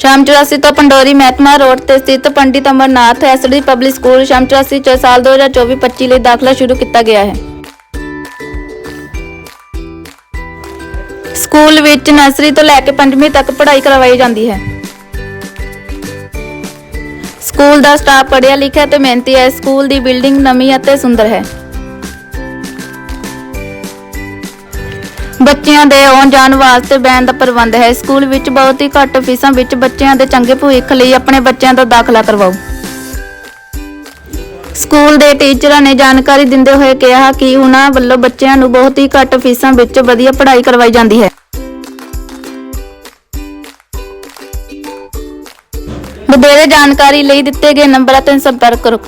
ਸ਼ਾਮ 84 ਤੋਂ ਪੰਡੋਰੀ ਮਹਿਤਮਾ ਰੋਡ ਤੇ ਸਥਿਤ Pandit Amarnath SD public school ਸ਼ਾਮ 84 ਚ ਸਾਲ 2024-25 ਲਈ ਦਾਖਲਾ ਸ਼ੁਰੂ ਕੀਤਾ ਗਿਆ ਹੈ। ਸਕੂਲ ਵਿੱਚ ਨਰਸਰੀ ਤੋਂ ਲੈ ਕੇ ਪੰਜਵੀਂ ਤੱਕ ਪੜ੍ਹਾਈ ਕਰਵਾਈ ਜਾਂਦੀ ਹੈ। ਸਕੂਲ ਦਾ ਸਟਾਫ ਪੜ੍ਹਿਆ ਲਿਖਿਆ ਤੇ ਮਿਹਨਤੀ ਹੈ। ਸਕੂਲ ਦੀ ਬਿਲਡਿੰਗ ਨਵੀਂ ਅਤੇ ਸੁੰਦਰ ਹੈ। ਬੱਚਿਆਂ ਦੇ ਆਉਣ ਜਾਣ ਵਾਸਤੇ ਬੈਨ ਦਾ ਪ੍ਰਬੰਧ ਹੈ। ਸਕੂਲ ਵਿੱਚ ਬਹੁਤ ਹੀ ਘੱਟ ਫੀਸਾਂ ਵਿੱਚ ਬੱਚਿਆਂ ਦੇ ਚੰਗੇ ਭਵਿੱਖ ਲਈ ਆਪਣੇ ਬੱਚਿਆਂ ਦਾ ਦਾਖਲਾ ਕਰਵਾਓ। ਸਕੂਲ ਦੇ ਟੀਚਰਾਂ ਨੇ ਜਾਣਕਾਰੀ ਦਿੰਦੇ ਹੋਏ ਕਿਹਾ ਕਿ ਉਹਨਾਂ ਵੱਲੋਂ ਬੱਚਿਆਂ ਨੂੰ ਬਹੁਤ ਹੀ ਘੱਟ ਫੀਸਾਂ ਵਿੱਚ ਵਧੀਆ ਪੜ੍ਹਾਈ ਕਰਵਾਈ ਜਾਂਦੀ ਹੈ। ਵਧੇਰੇ ਜਾਣਕਾਰੀ ਲਈ ਦਿੱਤੇ ਗਏ ਨੰਬਰਾਂ ਤੇ ਸੰਪਰਕ ਕਰੋ।